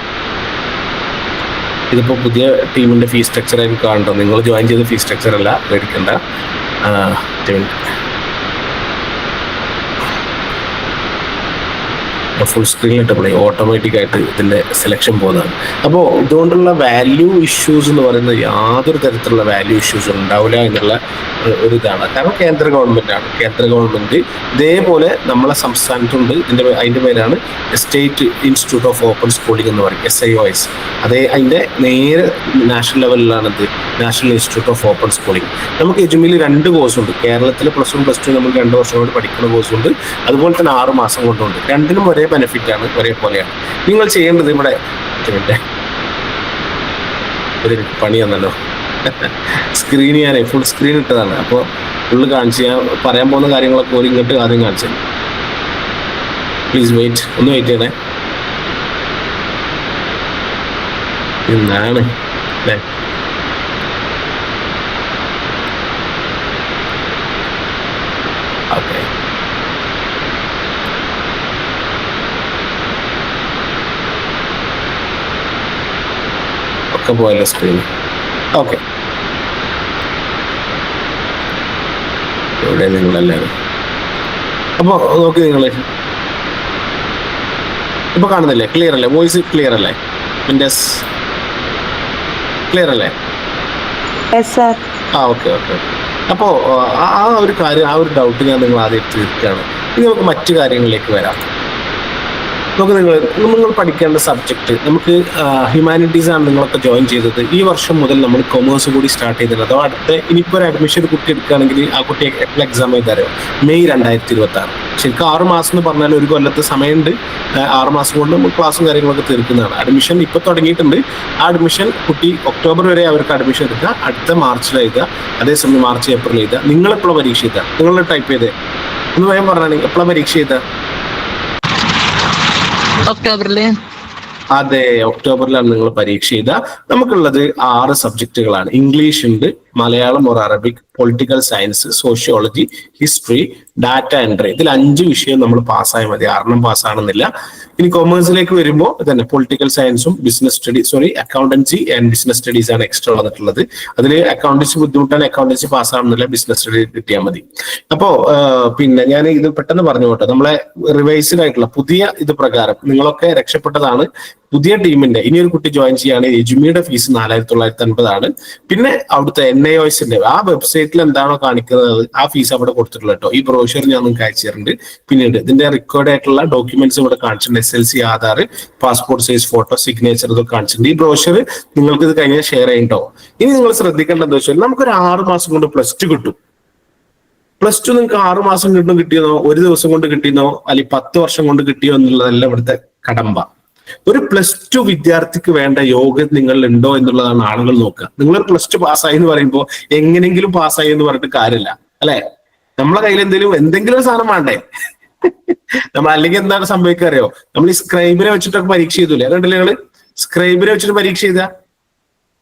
ഇതിപ്പോൾ പുതിയ ടീമിന്റെ ഫീസ് സ്ട്രക്ചർ ആയിരിക്കും കാണേണ്ടത്. നിങ്ങൾ ജോയിൻ ചെയ്ത ഫീസ് സ്ട്രക്ചർ അല്ല പേടിക്കണ്ട. Minute. ഫുൾ സ്ക്രീനിലിട്ടപ്പോഴേ ഓട്ടോമാറ്റിക് ആയിട്ട് ഇതിന്റെ സെലക്ഷൻ പോകുന്നതാണ്. അപ്പോൾ ഇതുകൊണ്ടുള്ള വാല്യൂ ഇഷ്യൂസ് എന്ന് പറയുന്നത് യാതൊരു തരത്തിലുള്ള വാല്യൂ ഇഷ്യൂസ് ഉണ്ടാവില്ല എന്നുള്ള ഒരു- ഇതാണ്. കാരണം കേന്ദ്ര ഗവൺമെന്റ് ആണ്. കേന്ദ്ര ഗവൺമെന്റ് ഇതേപോലെ നമ്മളെ സംസ്ഥാനത്തുണ്ട്. ഇതിന്റെ അതിന്റെ പേരാണ് state institute of open schooling എന്ന് പറയും എസ് ഐ ഒ എസ് അതേ അതിന്റെ നേരെ നാഷണൽ ലെവലിലാണ് ഇത്. National institute of open schooling നമുക്ക് എജുമിൽ രണ്ട് കോഴ്സ് ഉണ്ട്. കേരളത്തിൽ പ്ലസ് വൺ പ്ലസ് ടു നമുക്ക് രണ്ട് വർഷം കൊണ്ട് പഠിക്കുന്ന കോഴ്സ് ഉണ്ട്. അതുപോലെ തന്നെ ആറ് മാസം കൊണ്ടുണ്ട്. രണ്ടിനും ഒരേ ബെനിഫിറ്റ് ആണ് ഒരേപോലെയാണ്. നിങ്ങൾ ചെയ്യേണ്ടത് ഇവിടെ ഒരു പണി തന്നല്ലോ സ്ക്രീൻ ഞാൻ ഫുൾ സ്ക്രീൻ ഇട്ടതാണ്. അപ്പോൾ ഫുള്ള് കാണിച്ച് ഞാൻ പറയാൻ പോകുന്ന കാര്യങ്ങളൊക്കെ ഒരു ഇങ്ങോട്ട് ആദ്യം കാണിച്ചു പ്ലീസ് വെയിറ്റ് ഒന്ന് വെയിറ്റ് ചെയ്യണേ. എന്താണ് അല്ലേ ഓക്കെ ഒക്കെ പോയല്ലോ സ്ക്രീൻ ഓക്കെ. ഇവിടെ നിങ്ങളെല്ലാവരും. അപ്പോൾ നോക്കി നിങ്ങൾ ഇപ്പൊ കാണുന്നില്ലേ? ക്ലിയർ അല്ലേ? വോയിസ് ക്ലിയർ അല്ലേ? വിൻഡസ് ക്ലിയർ അല്ലേ? ആ ഓക്കെ ഓക്കെ അപ്പോൾ ആ ഒരു കാര്യം ആ ഒരു ഡൗട്ട് ഞാൻ നിങ്ങൾ ആദ്യം തീർക്കുകയാണ് ഇനി നമുക്ക് മറ്റു കാര്യങ്ങളിലേക്ക് വരാം. നമുക്ക് നിങ്ങൾ നിങ്ങൾ പഠിക്കേണ്ട സബ്ജക്റ്റ് നമുക്ക് ഹ്യൂമാനിറ്റീസ് ആണ് നിങ്ങളൊക്കെ ജോയിൻ ചെയ്തത്. ഈ വർഷം മുതൽ നമ്മൾ കൊമേഴ്സ് കൂടി സ്റ്റാർട്ട് ചെയ്തിട്ടുണ്ട്. അതോ അടുത്ത ഇനിയിപ്പോൾ ഒരു അഡ്മിഷൻ കുട്ടി എടുക്കുകയാണെങ്കിൽ ആ കുട്ടി എപ്പോൾ എക്സാം എഴുതാറോ മെയ് രണ്ടായിരത്തി ഇരുപത്തി ആറ് ശരിക്കും ആറ് മാസം എന്ന് പറഞ്ഞാൽ ഒരു കൊല്ലത്തെ സമയമുണ്ട്. ആറ് മാസം കൊണ്ട് നമ്മൾ ക്ലാസ്സും കാര്യങ്ങളൊക്കെ തീർക്കുന്നതാണ്. അഡ്മിഷൻ ഇപ്പൊ തുടങ്ങിയിട്ടുണ്ട്. ആ അഡ്മിഷൻ കുട്ടി ഒക്ടോബർ വരെ അവർക്ക് അഡ്മിഷൻ എടുക്കുക. അടുത്ത മാർച്ചിൽ എഴുതുക. അതേസമയം മാർച്ച് ഏപ്രിൽ എഴുതുക. നിങ്ങൾ എപ്പോഴും പരീക്ഷ എഴുതുക? നിങ്ങൾ ടൈപ്പ് ചെയ്തേ. എന്ന് വേഗം പറഞ്ഞാൽ എപ്പോഴാണ് പരീക്ഷ എഴുതുക? ഒക്ടോബറിൽ? അതെ ഒക്ടോബറിലാണ് നിങ്ങൾ പരീക്ഷ ചെയ്ത നമുക്കുള്ളത് ആറ് സബ്ജക്റ്റുകളാണ്. ഇംഗ്ലീഷ് ഉണ്ട് Malayalam or Arabic political science sociology history data entry ഇതിൽ അഞ്ച് വിഷയം നമ്മൾ പാസ്സായാൽ മതി. ആറെണ്ണം പാസ്സാണെന്നില്ല. ഇനി കൊമേഴ്സിലേക്ക് വരുമ്പോൾ തന്നെ പൊളിറ്റിക്കൽ സയൻസും business study sorry accountancy and business studies ആണ് എക്സ്ട്രാ വന്നിട്ടുള്ളത്. അതിൽ അക്കൗണ്ടൻസി ബുദ്ധിമുട്ടാണ് അക്കൗണ്ടൻസി പാസ്സാണെന്നില്ല ബിസിനസ് സ്റ്റഡി കിട്ടിയാൽ മതി. അപ്പോ പിന്നെ ഞാൻ ഇത് പെട്ടെന്ന് പറഞ്ഞു പോട്ടെ നമ്മളെ റിവൈസ്ഡ് ആയിട്ടുള്ള പുതിയ ഇത് പ്രകാരം നിങ്ങളൊക്കെ രക്ഷപ്പെട്ടതാണ്. പുതിയ ടീമിന്റെ ഇനി ഒരു കുട്ടി ജോയിൻ ചെയ്യുകയാണെങ്കിൽ എജുമിയുടെ ഫീസ് നാലായിരത്തി തൊള്ളായിരത്തി അൻപതാണ്. പിന്നെ അവിടുത്തെ എൻ ഐ ഒസിന്റെ ആ വെബ്സൈറ്റിൽ എന്താണോ കാണിക്കുന്നത് ആ ഫീസ് അവിടെ കൊടുത്തിട്ടുള്ള കേട്ടോ ഈ ബ്രോഷർ ഞാൻ നിങ്ങൾക്ക് അയച്ചു തരുന്നുണ്ട് പിന്നീട് ഇതിന്റെ റിക്കോർഡ് ആയിട്ടുള്ള ഡോക്യുമെന്റ്സ് ഇവിടെ കാണിച്ചിട്ടുണ്ട്. S L C Aadhaar passport size photo signature ഇതൊക്കെ കാണിച്ചിട്ടുണ്ട്. ഈ ബ്രോഷർ നിങ്ങൾക്ക് ഇത് കഴിഞ്ഞാൽ ഷെയർ ചെയ്യണ്ടോ ഇനി നിങ്ങൾ ശ്രദ്ധിക്കേണ്ടതെന്ന് വെച്ചാൽ നമുക്കൊരു ആറ് മാസം കൊണ്ട് പ്ലസ് ടു കിട്ടും. പ്ലസ് ടു നിങ്ങൾക്ക് ആറ് മാസം കിട്ടും കിട്ടിയെന്നോ ഒരു ദിവസം കൊണ്ട് കിട്ടിയെന്നോ അല്ലെങ്കിൽ പത്ത് വർഷം കൊണ്ട് കിട്ടിയോ എന്നുള്ളതല്ല ഇവിടുത്തെ കടമ്പ. ഒരു പ്ലസ് ടു വിദ്യാർത്ഥിക്ക് വേണ്ട യോഗ്യത നിങ്ങളിൽ ഉണ്ടോ എന്നുള്ളതാണ് ആളുകൾ നോക്കുക. നിങ്ങൾ പ്ലസ് ടു പാസ്സായി എന്ന് പറയുമ്പോൾ എങ്ങനെങ്കിലും പാസ്സായി എന്ന് പറഞ്ഞിട്ട് കാര്യമില്ല. അല്ലെ? നമ്മളെ കയ്യിൽ എന്തെങ്കിലും എന്തെങ്കിലും ഒരു സാധനം വേണ്ടേ? നമ്മൾ അല്ലെങ്കിൽ എന്താണ് സംഭവിക്കുക അറിയോ? നമ്മൾ ഈ സ്ക്രൈബിനെ വെച്ചിട്ടൊക്കെ പരീക്ഷ ചെയ്തൂലേ കണ്ടില്ലേ നിങ്ങൾ സ്ക്രൈബിനെ വെച്ചിട്ട് പരീക്ഷ ചെയ്താ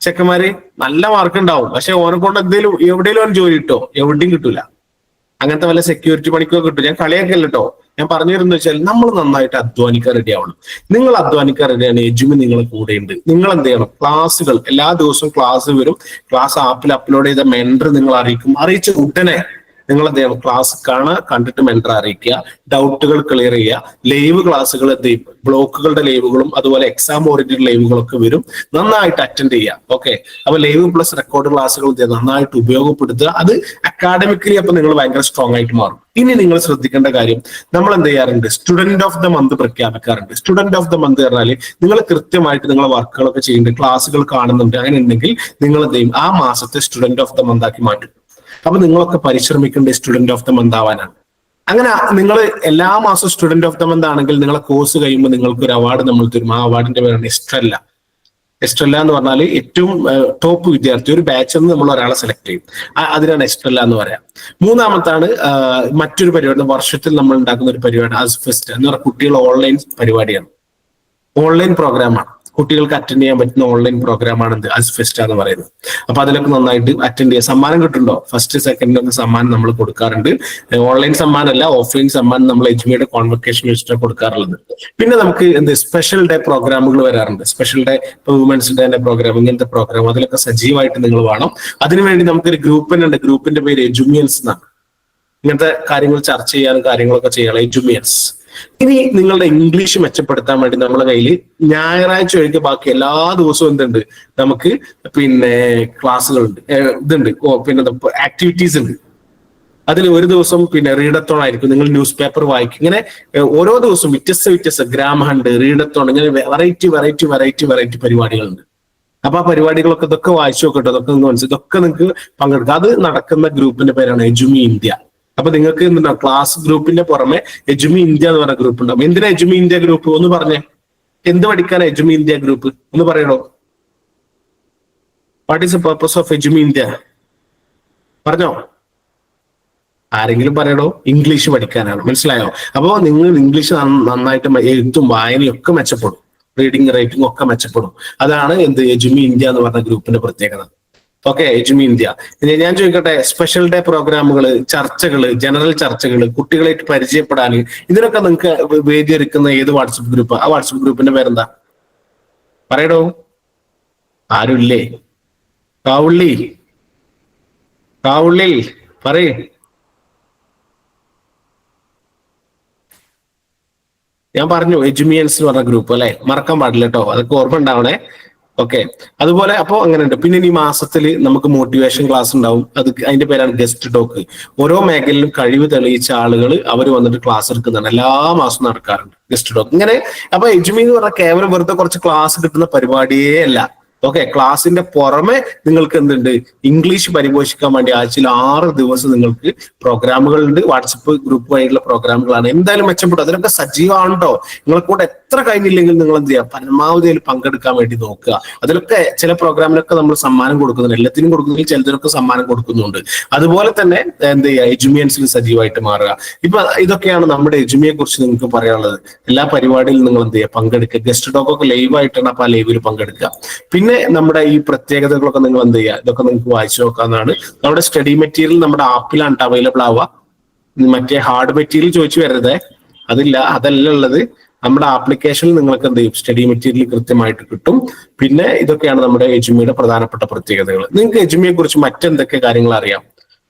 ചെക്കന്മാര് നല്ല മാർക്ക് ഉണ്ടാവും. പക്ഷെ ഓനെ കൊണ്ട് എന്തെങ്കിലും എവിടെയെങ്കിലും ജോലി കിട്ടോ എവിടെയും കിട്ടൂല. അങ്ങനത്തെ വല്ല സെക്യൂരിറ്റി പണിക്കോ കിട്ടും. ഞാൻ കളിയാക്കല്ലോ ഞാൻ പറഞ്ഞു തരുന്നത് വെച്ചാൽ നമ്മൾ നന്നായിട്ട് അധ്വാനിക്കാൻ റെഡി ആവണം. നിങ്ങൾ അധ്വാനിക്കാൻ റെഡിയാണ് എജുമി നിങ്ങളെ ഉണ്ട്. നിങ്ങൾ എന്ത് ചെയ്യണം? ക്ലാസ്സുകൾ. എല്ലാ ദിവസവും ക്ലാസ് വരും. ക്ലാസ് ആപ്പിൽ അപ്ലോഡ് ചെയ്ത മെൻഡർ നിങ്ങൾ അറിയിക്കും. അറിയിച്ച ഉടനെ നിങ്ങൾ എന്ത് ക്ലാസ് കാണുക കണ്ടിട്ട് മെന്റർ അറിയിക്കുക ഡൗട്ടുകൾ ക്ലിയർ ചെയ്യുക. ലൈവ് ക്ലാസ്സുകൾ എന്ത് ചെയ്യും ബ്ലോക്കുകളുടെ ലൈവുകളും അതുപോലെ എക്സാം ഓറിയന്റഡ് ലൈവുകളൊക്കെ വരും. നന്നായിട്ട് അറ്റൻഡ് ചെയ്യുക. ഓക്കെ അപ്പൊ ലൈവ് പ്ലസ് റെക്കോർഡ് ക്ലാസ്സുകൾ? നന്നായിട്ട് ഉപയോഗപ്പെടുത്തുക. അത് അക്കാഡമിക്കലി അപ്പൊ നിങ്ങൾ ഭയങ്കര സ്ട്രോങ് ആയിട്ട് മാറും. ഇനി നിങ്ങൾ ശ്രദ്ധിക്കേണ്ട കാര്യം നമ്മൾ എന്ത് ചെയ്യാറുണ്ട്? സ്റ്റുഡന്റ് ഓഫ് ദ മന്ത് പ്രഖ്യാപിക്കാറുണ്ട്. സ്റ്റുഡന്റ് ഓഫ് ദ മന്ത് പറഞ്ഞാൽ നിങ്ങൾ കൃത്യമായിട്ട് നിങ്ങളെ വർക്കുകളൊക്കെ ചെയ്യുന്നുണ്ട് ക്ലാസ്സുകൾ കാണുന്നുണ്ട് അങ്ങനെ ഉണ്ടെങ്കിൽ നിങ്ങൾ എന്ത് ചെയ്യും ആ മാസത്തെ സ്റ്റുഡന്റ് ഓഫ് ദ മന്ത് ആക്കി മാറ്റും. അപ്പൊ നിങ്ങളൊക്കെ പരിശ്രമിക്കേണ്ട സ്റ്റുഡന്റ് ഓഫ് ദ മന്ത് ആവാനാണ്. അങ്ങനെ നിങ്ങൾ എല്ലാ മാസവും സ്റ്റുഡന്റ് ഓഫ് ദ മന്ത് ആണെങ്കിൽ നിങ്ങളെ കോഴ്സ് കഴിയുമ്പോൾ നിങ്ങൾക്ക് ഒരു അവാർഡ് നമ്മൾ തരും. ആ അവാർഡിന്റെ പേരാണ് എസ്ട്രല്ല എസ്ട്രല്ല എന്ന് പറഞ്ഞാൽ ഏറ്റവും ടോപ്പ് വിദ്യാർത്ഥി. ഒരു ബാച്ചിൽ നിന്ന് നമ്മൾ ഒരാളെ സെലക്ട് ചെയ്യും. അതിനാണ് എസ്ട്രല്ല എന്ന് പറയാം. മൂന്നാമത്താണ് മറ്റൊരു പരിപാടി വർഷത്തിൽ നമ്മൾ ഉണ്ടാക്കുന്ന ഒരു പരിപാടി ആസ് ഫെസ്റ്റ് എന്ന് പറഞ്ഞാൽ കുട്ടികൾ ഓൺലൈൻ പരിപാടിയാണ്. ഓൺലൈൻ പ്രോഗ്രാമാണ് കുട്ടികൾക്ക് അറ്റൻഡ് ചെയ്യാൻ പറ്റുന്ന ഓൺലൈൻ പ്രോഗ്രാമാണ് ഇത് അസ് ഫെസ്റ്റ് എന്ന് പറയുന്നത്. അപ്പൊ അതിലൊക്കെ നന്നായിട്ട് അറ്റൻഡ് ചെയ്യാം. സമ്മാനം കിട്ടുന്നുണ്ടോ? ഫസ്റ്റ് സെക്കൻഡ് ഒന്ന് സമ്മാനം നമ്മൾ കൊടുക്കാറുണ്ട്. ഓൺലൈൻ സമ്മാനമല്ല ഓഫ്ലൈൻ സമ്മാനം നമ്മൾ എജ്മിയുടെ കോൺവെക്കേഷൻ വെച്ചിട്ട് കൊടുക്കാറുള്ളത്. പിന്നെ നമുക്ക് എന്ത് സ്പെഷ്യൽ ഡേ പ്രോഗ്രാമുകൾ വരാറുണ്ട്. സ്പെഷ്യൽ ഡേ ഇപ്പൊ വുമൻസ് ഡേന്റെ പ്രോഗ്രാം ഇങ്ങനത്തെ പ്രോഗ്രാം അതിലൊക്കെ സജീവമായിട്ട് നിങ്ങൾ വേണം. അതിനുവേണ്ടി നമുക്കൊരു ഉണ്ട് ഗ്രൂപ്പിന്റെ പേര് എജുമിയൻസ് എന്നാണ്. ഇങ്ങനത്തെ കാര്യങ്ങൾ ചർച്ച ചെയ്യാനും കാര്യങ്ങളൊക്കെ ചെയ്യണം. എജുമിയൻസ് ഇനി നിങ്ങളുടെ ഇംഗ്ലീഷ് മെച്ചപ്പെടുത്താൻ വേണ്ടി നമ്മുടെ കയ്യിൽ ഞായറാഴ്ച ഒഴികെ ബാക്കി എല്ലാ ദിവസവും എന്തുണ്ട്? നമുക്ക് പിന്നെ ക്ലാസ്സുകളുണ്ട്. ഇതുണ്ട്. പിന്നെ ആക്ടിവിറ്റീസ് ഉണ്ട്. അതിൽ ഒരു ദിവസം പിന്നെ റീഡത്തോൺ ആയിരിക്കും. നിങ്ങൾ ന്യൂസ് പേപ്പർ വായിക്കും. ഇങ്ങനെ ഓരോ ദിവസവും വ്യത്യസ്ത വ്യത്യസ്ത ഗ്രാമഹണ്ട് റീഡത്തോൺ ഇങ്ങനെ വെറൈറ്റി വെറൈറ്റി വെറൈറ്റി വെറൈറ്റി പരിപാടികളുണ്ട്. അപ്പൊ ആ പരിപാടികളൊക്കെ ഇതൊക്കെ വായിച്ചു നോക്കട്ടെ. ഇതൊക്കെ നിങ്ങൾ മനസ്സിലാക്കി ഇതൊക്കെ നിങ്ങൾക്ക് പങ്കെടുക്കാം. അത് നടക്കുന്ന ഗ്രൂപ്പിന്റെ പേരാണ് എജുമി ഇന്ത്യ. അപ്പൊ നിങ്ങൾക്ക് എന്താ ക്ലാസ് ഗ്രൂപ്പിന്റെ പുറമെ എജുമി ഇന്ത്യ എന്ന് പറഞ്ഞ ഗ്രൂപ്പ് ഉണ്ടാവും. എന്തിനാ എജുമി ഇന്ത്യ ഗ്രൂപ്പ് ഒന്ന് പറഞ്ഞേ. എന്ത് പഠിക്കാനാ എജുമി ഇന്ത്യ ഗ്രൂപ്പ് ഒന്ന് പറയണോ? What is the purpose of Edumi India? പറഞ്ഞോ? ആരെങ്കിലും പറയണോ? ഇംഗ്ലീഷ് പഠിക്കാനാണ്. മനസ്സിലായോ? അപ്പോ നിങ്ങൾ ഇംഗ്ലീഷ് നന്നായിട്ട് എഴുത്തും വായനയും ഒക്കെ മെച്ചപ്പെടും. റീഡിങ് റൈറ്റിംഗ് ഒക്കെ മെച്ചപ്പെടും. അതാണ് എന്ത്? എജുമി ഇന്ത്യ എന്ന് പറഞ്ഞ ഗ്രൂപ്പിന്റെ പ്രത്യേകത. ഓക്കെ ഇന്ത്യ ഇനി ഞാൻ ചോദിക്കട്ടെ സ്പെഷ്യൽ ഡേ പ്രോഗ്രാമുകൾ ചർച്ചകൾ ജനറൽ ചർച്ചകൾ കുട്ടികളായിട്ട് പരിചയപ്പെടാൻ ഇതിനൊക്കെ നിങ്ങൾക്ക് വേദി ഒരുക്കുന്ന ഏത് വാട്സപ്പ് ഗ്രൂപ്പ് ആ വാട്സപ്പ് ഗ്രൂപ്പിന്റെ പേരെന്താ? പറയടോ. ആരുല്ലേ? കാവുള്ളി. കാവുള്ളി പറയേ. ഞാൻ പറഞ്ഞു എജുമിയൻസ് എന്ന് പറഞ്ഞ ഗ്രൂപ്പ് അല്ലെ? മറക്കാൻ പാടില്ല കേട്ടോ അതൊക്കെ ഓർമ്മ ഉണ്ടാവണേ. ഓക്കെ അതുപോലെ അപ്പോ അങ്ങനെ ഉണ്ട് പിന്നെ ഈ മാസത്തിൽ നമുക്ക് മോട്ടിവേഷൻ ക്ലാസ് ഉണ്ടാവും. അത് അതിന്റെ പേരാണ് ഗസ്റ്റ് ടോക്ക് ഓരോ മേഖലയിലും കഴിവ് തെളിയിച്ച ആളുകൾ അവർ വന്നിട്ട് ക്ലാസ് എടുക്കുന്നുണ്ട് എല്ലാ മാസവും നടക്കാറുണ്ട് ഗസ്റ്റ് ടോക്ക് ഇങ്ങനെ അപ്പൊ എജ്മി എന്ന് പറഞ്ഞാൽ കേവലം വെറുതെ കുറച്ച് ക്ലാസ് കിട്ടുന്ന പരിപാടിയേ അല്ല. ഓക്കെ ക്ലാസ്സിന്റെ പുറമെ നിങ്ങൾക്ക് എന്തുണ്ട്? ഇംഗ്ലീഷ് പരിപോഷിക്കാൻ വേണ്ടി ആഴ്ചയിൽ ആറ് ദിവസം നിങ്ങൾക്ക് പ്രോഗ്രാമുകളുണ്ട് വാട്സപ്പ് ഗ്രൂപ്പ് വഴിയുള്ള പ്രോഗ്രാമുകളാണ് എന്തായാലും മെച്ചപ്പെടും അതിനൊക്കെ സജീവമാണോ നിങ്ങളെ കൂടെ എത്ര കഴിഞ്ഞില്ലെങ്കിൽ നിങ്ങൾ എന്ത് ചെയ്യുക പരമാവധി അതിൽ പങ്കെടുക്കാൻ വേണ്ടി നോക്കുക. അതിലൊക്കെ ചില പ്രോഗ്രാമിലൊക്കെ നമ്മൾ സമ്മാനം കൊടുക്കുന്നുണ്ട്. എല്ലാത്തിനും കൊടുക്കുന്നെങ്കിൽ ചിലതിനൊക്കെ സമ്മാനം കൊടുക്കുന്നുണ്ട്. അതുപോലെ തന്നെ എന്ത് ചെയ്യുക എജുമിയൻസിൽ സജീവമായിട്ട് മാറുക. ഇപ്പൊ ഇതൊക്കെയാണ് നമ്മുടെ എജുമിയെ കുറിച്ച് നിങ്ങൾക്ക് പറയാനുള്ളത്. എല്ലാ പരിപാടിയിലും നിങ്ങൾ എന്ത് ചെയ്യുക പങ്കെടുക്കുക. ഗസ്റ്റ് ടോക്കൊക്കെ ലൈവ് ആയിട്ടാണ് അപ്പൊ ആ ലൈവിൽ പങ്കെടുക്കുക. പിന്നെ നമ്മുടെ ഈ പ്രത്യേകതകളൊക്കെ നിങ്ങൾ എന്ത് ചെയ്യുക? ഇതൊക്കെ നിങ്ങൾക്ക് വായിച്ചു നോക്കാവുന്നതാണ്. നമ്മുടെ സ്റ്റഡി മെറ്റീരിയൽ നമ്മുടെ ആപ്പിലാണ് അവൈലബിൾ ആവുക. മറ്റേ ഹാർഡ് മെറ്റീരിയൽ ചോദിച്ചു വരരുതേ. അതില്ല അതല്ല ഉള്ളത്. നമ്മുടെ ആപ്ലിക്കേഷനിൽ നിങ്ങൾക്ക് എന്ത് ചെയ്യും? സ്റ്റഡി മെറ്റീരിയൽ കൃത്യമായിട്ട് കിട്ടും. പിന്നെ ഇതൊക്കെയാണ് നമ്മുടെ എജുമിയുടെ പ്രധാനപ്പെട്ട പ്രത്യേകതകൾ. നിങ്ങൾക്ക് എജുമിയെ കുറിച്ച് മറ്റെന്തൊക്കെ കാര്യങ്ങൾ അറിയാം?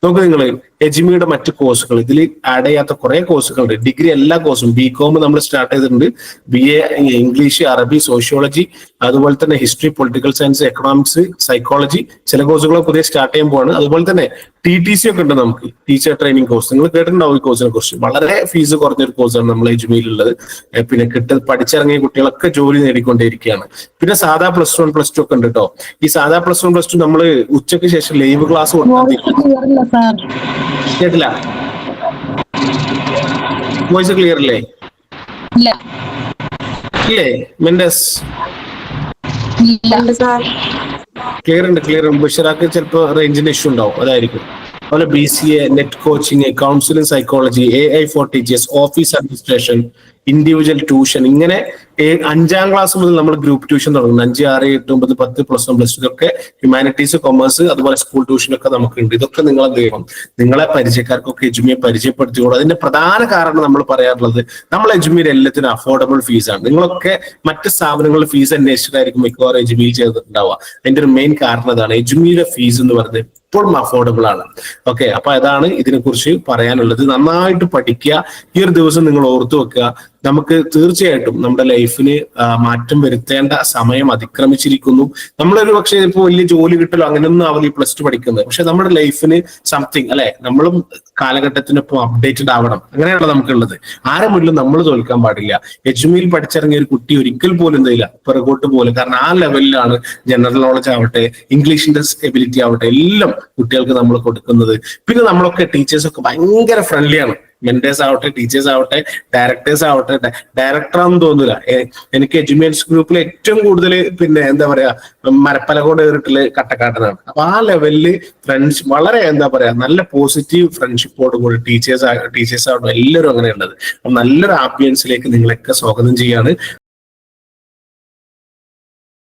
നോക്ക് നിങ്ങൾ എജിമിയുടെ മറ്റ് കോഴ്സുകൾ ഇതിൽ ആഡ് ചെയ്യാത്ത കുറെ കോഴ്സുകളുണ്ട് ഡിഗ്രി എല്ലാ കോഴ്സും ബി കോം നമ്മൾ സ്റ്റാർട്ട് ചെയ്തിട്ടുണ്ട്. ബി എ ഇംഗ്ലീഷ് അറബി സോഷ്യോളജി അതുപോലെ തന്നെ history political science economics psychology ചില കോഴ്സുകളൊക്കെ പുതിയ സ്റ്റാർട്ട് ചെയ്യാൻ പോവാണ്. അതുപോലെ തന്നെ ടി ടി സി ഒക്കെ ഉണ്ട് നമുക്ക്. ടീച്ചർ ട്രെയിനിങ് കോഴ്സ് നിങ്ങൾ കേട്ടിട്ടുണ്ടാവും ഈ കോഴ്സിനെ കുറിച്ച്. വളരെ ഫീസ് കുറഞ്ഞൊരു കോഴ്സാണ് നമ്മൾ എജുമിയിലുള്ളത്. ഉള്ളത് പിന്നെ കിട്ട പഠിച്ചിറങ്ങിയ കുട്ടികളൊക്കെ ജോലി നേടിക്കൊണ്ടേയിരിക്കുകയാണ് പിന്നെ സാധാ പ്ലസ് വൺ പ്ലസ് ടു ഒക്കെ ഉണ്ട് കേട്ടോ ഈ സാധാ പ്ലസ് വൺ പ്ലസ് ടു നമ്മൾ ഉച്ചയ്ക്ക് ശേഷം ലൈവ് ക്ലാസ് കൊടുക്കുന്നത് കേട്ടില്ല. വോയിസ് ക്ലിയർ അല്ലേ ഇല്ലേ. മെൻഡസ് ക്ലിയർ ഉണ്ട് ക്ലിയർ ഉണ്ട്. ബഷറാക്ക് ചിലപ്പോൾ റേഞ്ചിന്റെ ഇഷ്യൂ ഉണ്ടാവും. അതായിരിക്കും. അതുപോലെ B C A net coaching counselling psychology A I for teachers office administration individual tuition ഇങ്ങനെ അഞ്ചാം ക്ലാസ് മുതൽ നമ്മൾ ഗ്രൂപ്പ് ട്യൂഷൻ തുടങ്ങുന്നു. അഞ്ച് ആറ് എട്ട് ഒമ്പത് പത്ത് പ്ലസ് വൺ പ്ലസ് ടു ഒക്കെ ഹ്യൂമാനിറ്റീസ് കൊമേഴ്സ് അതുപോലെ സ്കൂൾ ട്യൂഷൻ ഒക്കെ നമുക്കുണ്ട്. ഇതൊക്കെ നിങ്ങൾ എന്ത് ചെയ്യണം? നിങ്ങളെ പരിചയക്കാർക്കൊക്കെ എജുമിയെ പരിചയപ്പെടുത്തിയോളൂ അതിന്റെ പ്രധാന കാരണം നമ്മൾ പറയാറുള്ളത് നമ്മൾ എജുമിയിൽ എല്ലാത്തിനും അഫോർഡബിൾ ഫീസാണ് നിങ്ങളൊക്കെ മറ്റ് സ്ഥാപനങ്ങളിൽ ഫീസ് അന്വേഷിച്ചിട്ടായിരിക്കും മിക്കവാറും എജുമിയിൽ ചെയ്തിട്ടുണ്ടാവുക അതിന്റെ ഒരു മെയിൻ കാരണം അതാണ് എജുമിയുടെ ഫീസ് എന്ന് പറയുന്നത് എപ്പോഴും അഫോർഡബിൾ ആണ്. ഓക്കെ അപ്പൊ അതാണ് ഇതിനെക്കുറിച്ച് പറയാനുള്ളത്. നന്നായിട്ട് പഠിക്കുക. ഈ ഒരു ദിവസം നിങ്ങൾ ഓർത്തു വെക്കുക. നമുക്ക് തീർച്ചയായിട്ടും നമ്മുടെ ലൈഫിന് മാറ്റം വരുത്തേണ്ട സമയം അതിക്രമിച്ചിരിക്കുന്നു. നമ്മളൊരു പക്ഷേ ഇപ്പൊ വലിയ ജോലി കിട്ടലോ അങ്ങനെയൊന്നും ആവില്ല ഈ പ്ലസ് ടു പഠിക്കുന്നത്. പക്ഷെ നമ്മുടെ ലൈഫിന് സംതിങ് അല്ലെ? നമ്മളും കാലഘട്ടത്തിനൊപ്പം അപ്ഡേറ്റഡ് ആവണം. അങ്ങനെയാണ് നമുക്കുള്ളത്. ആരെ മുന്നിലും നമ്മൾ തോൽക്കാൻ പാടില്ല. എജ്മിയിൽ പഠിച്ചിറങ്ങിയ ഒരു കുട്ടി ഒരിക്കൽ പോലും എന്തില്ല പിറകോട്ട് പോലും കാരണം ആ ലെവലിലാണ് ജനറൽ നോളജ് ആവട്ടെ ഇംഗ്ലീഷിന്റെ എബിലിറ്റി ആവട്ടെ എല്ലാം കുട്ടികൾക്ക് നമ്മൾ കൊടുക്കുന്നത്. പിന്നെ നമ്മളൊക്കെ ടീച്ചേഴ്സൊക്കെ ഭയങ്കര ഫ്രണ്ട്ലിയാണ് മെന്റേഴ്സ് ആവട്ടെ ടീച്ചേഴ്സ് ആവട്ടെ ഡയറക്ടേഴ്സ് ആവട്ടെ ഡയറക്ടറാണെന്ന് തോന്നില്ല എനിക്ക് എഡ്യൂക്കേഷൻ ഗ്രൂപ്പിൽ ഏറ്റവും കൂടുതൽ പിന്നെ എന്താ പറയാ മരപ്പലകോട് ഏറിട്ടിൽ കട്ടക്കാട്ടനാണ്. അപ്പൊ ആ ലെവലിൽ ഫ്രണ്ട്സ് വളരെ എന്താ പറയാ നല്ല പോസിറ്റീവ് ഫ്രണ്ട്ഷിപ്പോട് കൂടി ടീച്ചേഴ്സ് ടീച്ചേഴ്സ് ആവട്ടെ എല്ലാവരും അങ്ങനെയുള്ളത്. അപ്പൊ നല്ലൊരു ആംബിയൻസിലേക്ക് നിങ്ങളൊക്കെ സ്വാഗതം ചെയ്യാണ്.